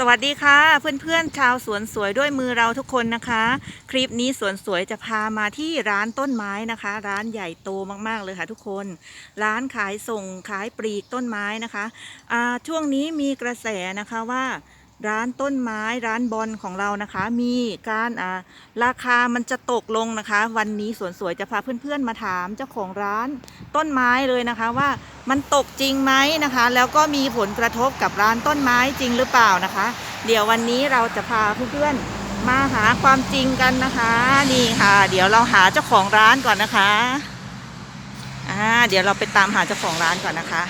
สวัสดีค่ะ เพื่อนๆ ชาวสวนสวยด้วยมือเราทุกคนนะคะ คลิปนี้สวนสวยจะพามาที่ร้านต้นไม้นะคะ ร้านใหญ่โตมากๆเลยค่ะทุกคน ร้านขายส่งขายปลีกต้นไม้นะคะอ่าช่วงนี้มีกระแสนะคะว่า ร้านต้นไม้ร้านบอลของเรานะคะ มีการอ่าราคามันจะตกลงนะคะ วันนี้สวนสวยจะพาเพื่อนๆมาถามเจ้าของร้านต้นไม้เลยนะคะว่ามันตกจริงไหมนะคะ แล้วก็มีผลกระทบกับร้านต้นไม้จริงหรือเปล่านะคะ เดี๋ยววันนี้เราจะพาเพื่อนๆมาหาความจริงกันนะคะนี่ค่ะ เดี๋ยวเราหาเจ้าของร้านก่อนนะคะอ่าเดี๋ยวเราไปตามหาเจ้าของร้านก่อนนะคะ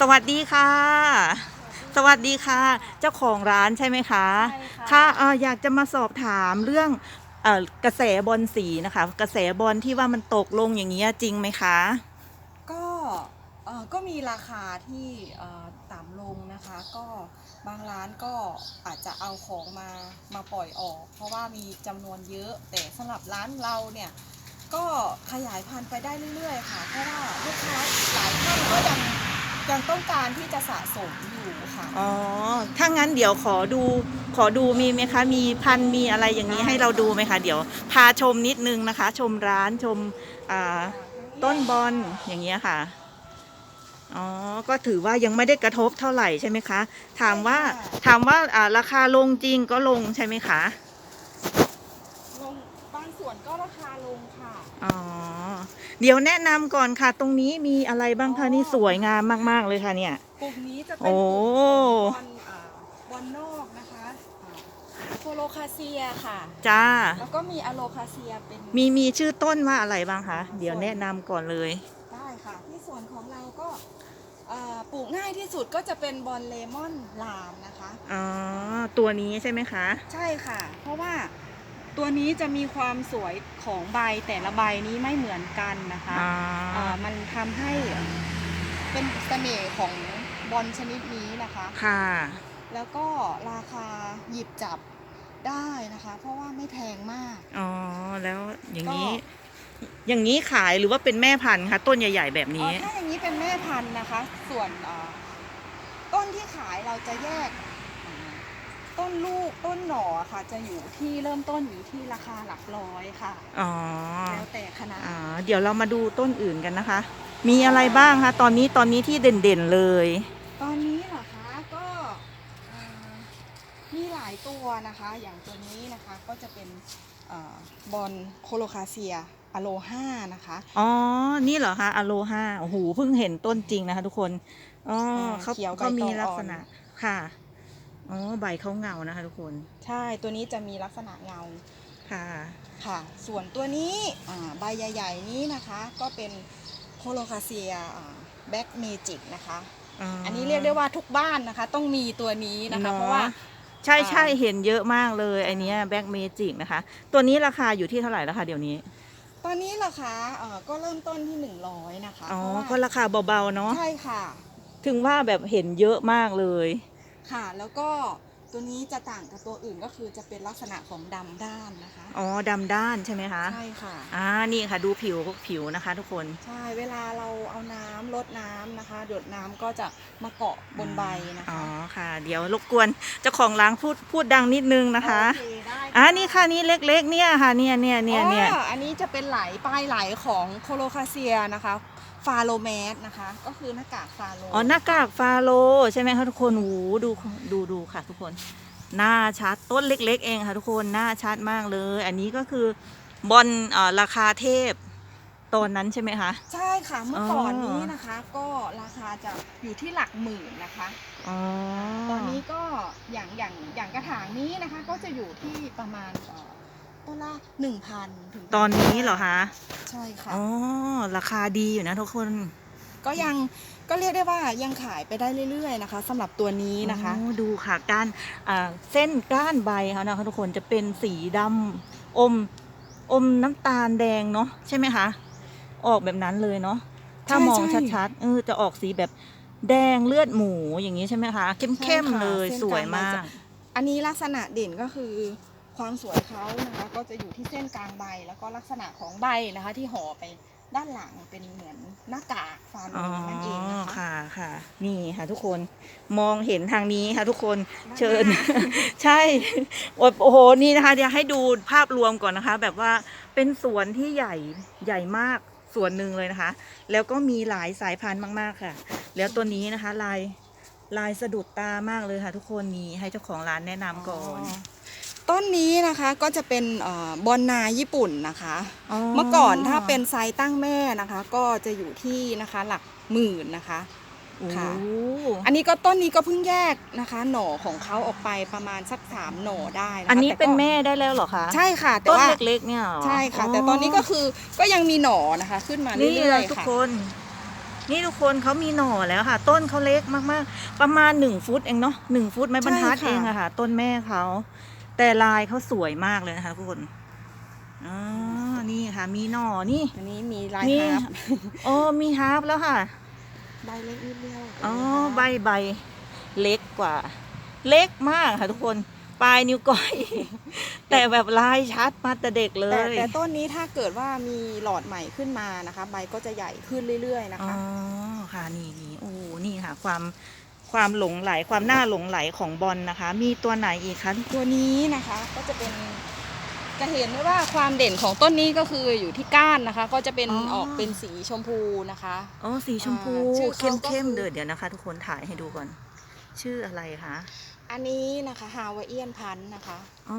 สวัสดีค่ะ สวัสดีค่ะ เจ้าของร้านใช่ไหมคะใช่ค่ะ ค่ะเอ่ออยากจะมาสอบถามเรื่องเอ่อกระแสบอลสีนะคะ กระแสบอลที่ว่ามันตกลงอย่างนี้ยจริงไหมคะ ก็เอ่อก็มีราคาที่เอ่อต่ำลงนะคะ ก็บางร้านก็อาจจะเอาของมามาปล่อยออก เพราะว่ามีจำนวนเยอะ แต่สำหรับร้านเราเนี่ยก็ขยายพันธุ์ไปได้เรื่อยๆ ค่ะ เพราะว่าลูกค้าหลายท่านก็ยัง ยังต้องการที่จะสะสมอยู่ค่ะ อ๋อ ถ้างั้นเดี๋ยวขอดู ขอดูมีไหมคะ มีพันธุ์มีอะไรอย่างนี้ให้เราดูไหมคะ เดี๋ยวพาชมนิดนึงนะคะ ชมร้านชมอ่าต้นบอลอย่างเงี้ยค่ะ อ๋อ ก็ถือว่ายังไม่ได้กระทบเท่าไหร่ใช่ไหมคะ ถามว่าใช่ค่ะถามว่าอ่าราคาลงจริงก็ลงใช่ไหมคะ ลงบางส่วนก็ราคาลงค่ะ อ๋อ เดี๋ยวแนะนำก่อนค่ะ ตรงนี้มีอะไรบ้างคะอ๋อนี่สวยงามมาก ๆ เลยค่ะเนี่ย กลุ่มนี้จะเป็นโอ้กลุ่มของบอลอ่าบอลนอกนะคะโคโลคาเซียค่ะ จ้า แล้วก็มีอะโลคาเซียเป็นมีมีชื่อต้นว่าอะไรบ้างคะเดี๋ยวแนะนำก่อนเลย ได้ค่ะ ที่ส่วนของเราก็เอ่อปลูกง่ายที่สุดก็จะเป็นบอลเลมอนลามนะคะ อ๋อ ตัวนี้ใช่ไหมคะ ใช่ค่ะ เพราะว่า ตัวนี้จะมีความสวยของใบแต่ละใบนี้ไม่เหมือนกันนะคะอ๋ออ่ามันทำให้เป็นเสน่ห์ของบอลชนิดนี้นะคะ ค่ะ แล้วก็ราคาหยิบจับได้นะคะ เพราะว่าไม่แพงมาก อ๋อ แล้วอย่างนี้ ก็ อย่างนี้ขายหรือว่าเป็นแม่พันธุ์คะต้นใหญ่ๆแบบนี้ เอ่อถ้าอย่างนี้เป็นแม่พันธุ์นะคะ ส่วนเอ่อต้นที่ขายเราจะแยกอ่า ต้นลูกต้นหน่อค่ะ จะอยู่ที่เริ่มต้นอยู่ที่ราคาหลักร้อยค่ะ อ๋อแล้วแต่ขนาดอ๋อเดี๋ยวเรามาดูต้นอื่นกันนะคะ มีอะไรบ้างคะตอนนี้ตอนนี้ที่เด่นๆเลย ตอนนี้เหรอคะก็อ่ามีหลายตัวนะคะ อย่างตัวนี้นะคะก็จะเป็นเอ่อบอลโคโลคาเซียอโลห้านะคะ อ๋อ นี่เหรอคะอโลฮาโอ้โห เพิ่งเห็นต้นจริงนะคะทุกคน อ๋ออ่าเขาเขียวใบเขามีตองอ่อนลักษณะ ค่ะ อ๋อใบเขาเงานะคะทุกคน ใช่ตัวนี้จะมีลักษณะเงาค่ะ ค่ะ ส่วนตัวนี้อ่าใบใหญ่ๆนี้นะคะก็เป็นโคโลคาเซียแบ็กเมจิกนะคะอันนี้เรียกได้ว่าทุกบ้านนะคะ ต้องมีตัวนี้นะคะเนอะเพราะว่าใช่ใช่อ่าเห็นเยอะมากเลยไอเนี้ยแบ็กเมจิกนะคะ ตัวนี้ราคาอยู่ที่เท่าไหร่แล้วคะเดี๋ยวนี้ ตอนนี้ราคาเอ่อก็เริ่มต้นที่ 100 นะคะอ๋อเพราะว่าก็ราคาเบาๆเนาะใช่ค่ะ ถึงว่าแบบเห็นเยอะมากเลย ค่ะ แล้วก็ตัวนี้จะต่างกับตัวอื่นก็คือจะเป็นลักษณะของดำด้านนะคะ อ๋อดำด้านใช่ไหมคะใช่ค่ะ อ่านี่ค่ะดูผิวผิวนะคะ ทุกคน ใช่ เวลาเราเอาน้ำลดน้ำนะคะ หยดน้ำก็จะมาเกาะบนใบนะอ๋อคะค่ะ เดี๋ยวรบกวนเจ้าของร้านพูดพูดดังนิดนึงนะคะโอเคได้อ่านี่ค่ะนี่เล็กๆเนี่ยค่ะเนี่ยเนี่ยเนี่ยเนี่ย อ๋ออันนี้จะเป็นไหลปลายไหลของโคโลคาเซียนะคะ ฟาโลแมสนะคะ ก็คือหน้ากากฟาโลอ๋อหน้ากากฟาโลใช่ไหมคะทุกคนโหูดูดูดูค่ะ ทุกคนหน้าชัดต้นเล็ก ๆ เองค่ะ ทุกคนหน้าชัดมากเลย อันนี้ก็คือบอลเอ่อราคาเทพตอนนั้นใช่ไหมคะ ใช่ค่ะเมื่อก่อนอ๋อนี้นะคะ ก็ราคาจะอยู่ที่หลักหมื่นนะคะอ๋อตอนนี้ก็อย่างอย่างอย่างกระถางนี้นะคะ ก็จะอยู่ที่ประมาณเอ่อ ต้นละหนึ่งพันถึงตอนนี้เหรอคะใช่ค่ะ อ๋อราคาดีอยู่นะทุกคนก็ยังก็เรียกได้ว่ายังขายไปได้เรื่อยๆนะคะสำหรับตัวนี้นะคะ โอ้ดูค่ะก้านอ่าเส้นก้านใบเขานะคะทุกคนจะเป็นสีดำอมอมน้ำตาลแดงเนาะใช่ไหมคะ ออกแบบนั้นเลยเนาะถ้าใช่มองใช่ ชัดๆเออจะออกสีแบบแดงเลือดหมูอย่างนี้ใช่ไหมคะ เข้มใช่ค่ะๆเลยเส้นสวยกลางใบมาจะกอันนี้ลักษณะเด่นก็คือ ความสวยเขานะคะก็จะอยู่ที่เส้นกลางใบแล้วก็ลักษณะของใบนะคะ ที่ห่อไปด้านหลังเป็นเหมือนหน้ากากฟาโรอ๋อห์นั่นเองนะคะค่ะค่ะ นี่ค่ะทุกคนมองเห็นทางนี้ค่ะทุกคนด้านหน้าเชิญ ใช่โอ้โอ้โหนี่นะคะ เดี๋ยวให้ดูภาพรวมก่อนนะคะ แบบว่าเป็นสวนที่ใหญ่ใหญ่มากสวนหนึ่งเลยนะคะ แล้วก็มีหลายสายพันธุ์มาก ๆค่ะ แล้วตัวนี้นะคะ ลายลายสะดุดตามากเลยค่ะ ทุกคนนี่ให้เจ้าของร้านแนะนำก่อน ต้นนี้นะคะก็จะเป็นเอ่อบอนนาญี่ปุ่นนะคะ เมื่อก่อนถ้าเป็นไซส์ตั้งแม่นะคะ ก็จะอยู่ที่นะคะหลักหมื่นนะคะโอ้ค่ะอันนี้ก็ต้นนี้ก็เพิ่งแยกนะคะ หน่อของเขาออกไปประมาณสักสามหน่อได้นะคะอันนี้ต่ก็เป็นแม่ได้แล้วเหรอคะใช่ค่ะ แต่ต้นว่าเล็กๆเนี่ยเหรอใช่ค่ะ แต่ตอนนี้ก็คือก็ยังมีหน่อนะคะ ขึ้นมานี่เรื่เลอยยทุกๆค่ะคนนี่ทุกคนเขามีหน่อแล้วค่ะ ต้นเขาเล็กมากๆ ประมาณหนึ่งฟุตเองเนาะหนึ่งฟุตไม้บรรทัดใช่ค่ะเองอะค่ะ ต้นแม่เขา แต่ลายเขาสวยมากเลยนะคะทุกคนอ๋อนี่ค่ะ มีหน่อนี่ อันนี้มีลายนี่ ฮาร์ปโอ้มีฮาร์ปแล้วค่ะ ใบเล็กนิดเดียวอ๋อใบใบเล็กกว่า เล็กมากค่ะทุกคนปลายนิ้วก้อย แต่แบบลายชัดมาแต่เด็กเลแต่ยแต่ต้นนี้ถ้าเกิดว่ามีหลอดใหม่ขึ้นมานะคะ ใบก็จะใหญ่ขึ้นเรื่อยๆนะอ๋อคะ ค่ะนี่นี่โอ้นี่ค่ะ ความ ความหลงไหลความน่าหลงไหลของบอลนะคะ มีตัวไหนอีกคะตัวนี้นะคะก็จะเป็นจะเห็นได้ว่าความเด่นของต้นนี้ก็คืออยู่ที่ก้านนะคะ ก็จะเป็นออกเป็นสีชมพูนะคะ อ๋อสีชมพูอ่าชื่อเข้เขามก็เข้มคือ เดี๋ยวเดี๋ยวนะคะ ทุกคนถ่ายให้ดูก่อน ชื่ออะไรคะอันนี้นะคะฮาวาเอียนพันธุ์นะคะ อ๋อ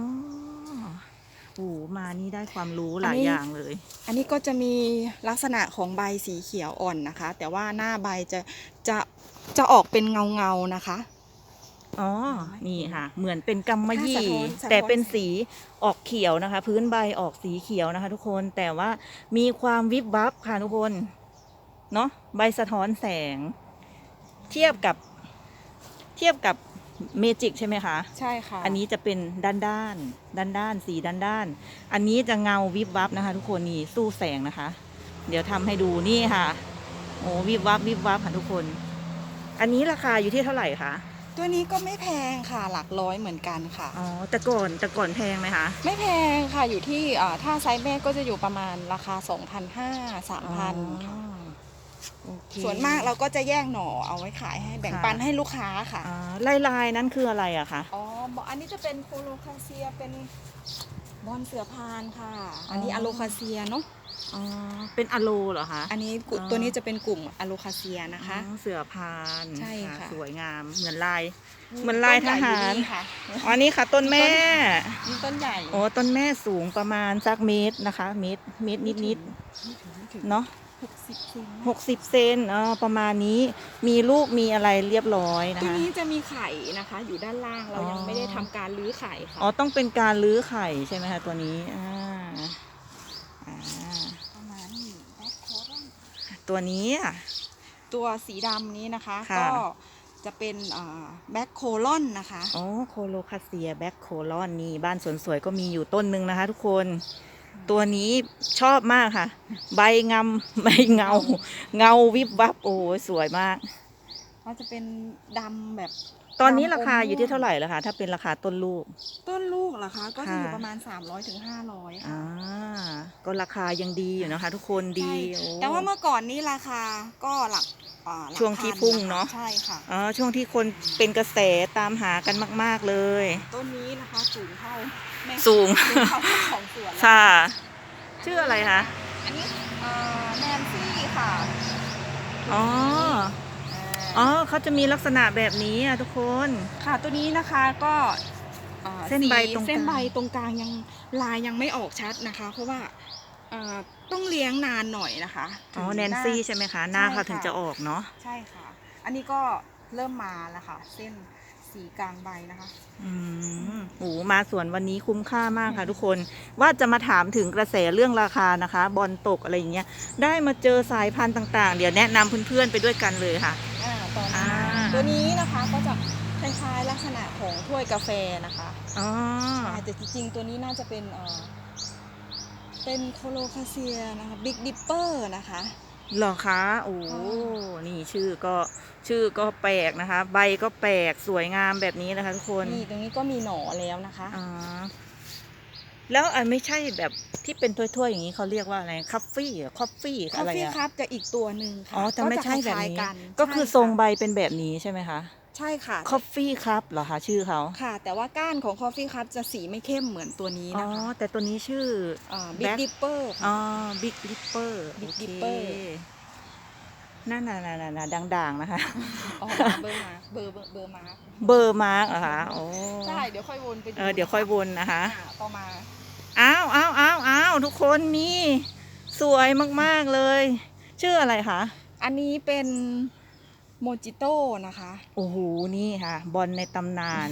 โอ้มานี่ได้ความรู้อันหลายนี้ อย่างเลย อันนี้ก็จะมีลักษณะของใบสีเขียวอ่อนนะคะ แต่ว่าหน้าใบจะจะ จะออกเป็นเงาเงาๆนะคะ อ๋อ นี่ค่ะ เหมือนเป็นกำมะหยี่ถ้าสะท้อนสะท้อนแต่เป็นสีออกเขียวนะคะ พื้นใบออกสีเขียวนะคะ ทุกคน แต่ว่ามีความวิบวับค่ะทุกคน เนาะใบสะท้อนแสง เทียบกับ เทียบกับเมจิกใช่ไหมคะ ใช่ค่ะ อันนี้จะเป็นด้านด้านด้านด้านสีด้านด้าน อันนี้จะเงาวิบวับนะคะ ทุกคนนี่สู้แสงนะคะ เดี๋ยวทำให้ดูนี่ค่ะ โอ้วิบวับวิบวับค่ะทุกคน อันนี้ราคาอยู่ที่เท่าไหร่คะตัวนี้ก็ไม่แพงค่ะหลักร้อยเหมือนกันค่ะ อ๋อแต่ก่อนแต่ก่อนแพงไหมคะ ไม่แพงค่ะอยู่ที่อ่าถ้าไซส์แม่ก็จะอยู่ประมาณราคา 2,500 3,000ค่ะโอเคส่วนมากเราก็จะแยกหน่อเอาไว้ขายให้แบ่งค่ะปันให้ลูกค้าค่ะ อ่าลายลายๆนั้นคืออะไรอะคะอ๋อบอกอันนี้จะเป็นโคโลคาเซียเป็นบอนเสือพานค่ะ อันนี้อ๋ออะโลคาเซียเนาะ อ๋อ เป็นอะโลเหรอคะ อันนี้กุอ๋อ ตัวนี้จะเป็นกลุ่มอะโลคาเซียนะคะ อ๋อเสือพานใช่ค่ะ สวยงาม เหมือนลาย เหมือนลายทหาร ต้นใญ่อยู่นี่ค่ะอ๋อนี่ค่ะ ต้นแม่ นี่ต้นใหญ่โอ้ต้นแม่สูงประมาณสักเมตรนะคะ เมตร เมตรนิดนิดไม่ถึงไม่ถึงๆเนาะ หกสิบเซนหกสิบเซนอ๋อประมาณนี้ มีลูกมีอะไรเรียบร้อยนะตัวคะ นี้จะมีไข่นะคะ อยู่ด้านล่างเราอ๋อยังไม่ได้ทำการรื้อไข่ค่ะ อ๋อ ต้องเป็นการลื้อไข่ใช่ไหมคะตัวนี้ อ่าอ่า ประมาณนี้แบ็คโคลอน ตัวนี้อะ ตัวสีดำนี้นะคะ ค่ะ ก็จะเป็นแบ็คโคลอนนะคะ อ๋อโคโลคาเซียแบ็คโคลอนนี่บ้านสวนสวยก็มีอยู่ต้นหนึ่งนะคะ ทุกคน ตัวนี้ชอบมากค่ะ ใบงามใบเงา เงาวิบวับโอ้โหสวยมาก ก็จะเป็นดำแบบ ตอนนี้ดำราคาอมอยู่ที่เท่าไหร่แล้วคะถ้าเป็นราคาต้นลูก ต้นลูกเหรอคะ ก็จะอยู่ค่ะประมาณ 300ถึง500ค่ะอ่าก็ราคายังดีอยู่นะคะ ทุกคนดีใช่โอ้แต่ว่าเมื่อก่อนนี้ราคาก็หลักอ่าหลักช่วงที่พัพุ่งเนอะคใช่ค่ะอ๋อช่วงที่คนเป็นกระแสตามหากันมาก ๆเลย ต้นนี้นะคะสูงเท่าแม่สูงสูงเท่าเจ้าของสวนแล้วค่ะชื่ออะไรคะอันนี้แนนซี่ค่ะอ๋อ อ๋อ๋อเขาจะมีลักษณะแบบนี้อะทุกคน ค่ะตัวนี้นะคะก็อ่าเส้นใบสีตรงกลาง เส้นใบตรงกลางยังลายยังไม่ออกชัดนะคะ เพราะว่าอ่าต้องเลี้ยงนานหน่อยนะคะอ๋อถึงแนนหาซี่ใช่ไหมคะ หน้าใช่เขาถึงค่ะจะออกเนาะใช่ค่ะ อันนี้ก็เริ่มมาแล้วค่ะ เส้นสีกลางใบนะคะ อืมโอ้มาสวนวันนี้คุ้มค่ามากค่ะ ทุกคนว่าจะมาถามถึงกระแสเรื่องราคานะคะ บอลตกอะไรอย่างเงี้ยได้มาเจอสายพันธุ์ต่าง ๆ เดี๋ยวแนะนำเพื่อนๆไปด้วยกันเลยค่ะอ่าตอนอ่านี้ ตัวนี้นะคะก็จะคล้ายๆลักษณะของถ้วยกาแฟนะคะอ๋อใช่แต่จริงๆตัวนี้น่าจะเป็นเอ่อเป็นโคโลคาเซียนะคะบิ๊กดิปเปอร์นะคะเหรอคะ โอ้อ๋นี่ชื่อก็ชื่อก็แปลกนะคะ ใบก็แปลกสวยงามแบบนี้นะคะทุกคน นี่ตรงนี้ก็มีหนอแล้วนะคะ อ๋อ แล้วอันไม่ใช่แบบที่เป็นถ้วยๆอย่างนี้เขาเรียกว่าอะไรคัฟฟี่คอฟฟี่คอฟอะไรฟี่อะครับจะอีกตัวหนึ่งค่ะอ๋อแต่ไม่ใช่แบบก็จะคล้ายนี้ๆกันก็คือใช่ทรงะใบเป็นแบบนี้ใช่ไหมคะใช่ค่ะคอฟฟี่ครับเหรอคะชื่อเขาค่ะ แต่ว่าก้านของคอฟฟี่ครับจะสีไม่เข้มเหมือนตัวนี้อ๋อนะคะแต่ตัวนี้ชื่อ บิ๊ก Black ดิปเปอร์ อ๋อบิ๊กลิปเปอร์ Big Dipper นั่นน่ะน่ะน่ะน่ะด่างๆนะคะ อ๋อเบอร์มาเบอร์เบอร์เบอร์มาเบอร์มาร์กเหรอคะโอ้ใช่เดี๋ยวค่อยวนไปดูเออเดี๋ยวค่อยวนนะคะ อ่าต่อมาอ้าวอ้าวอ้าวอ้าวทุกคนนี่สวยมากๆเลย ชื่ออะไรคะ อันนี้เป็นโมจิโต้นะคะ โอ้โห นี่ค่ะ บอลในตำนาน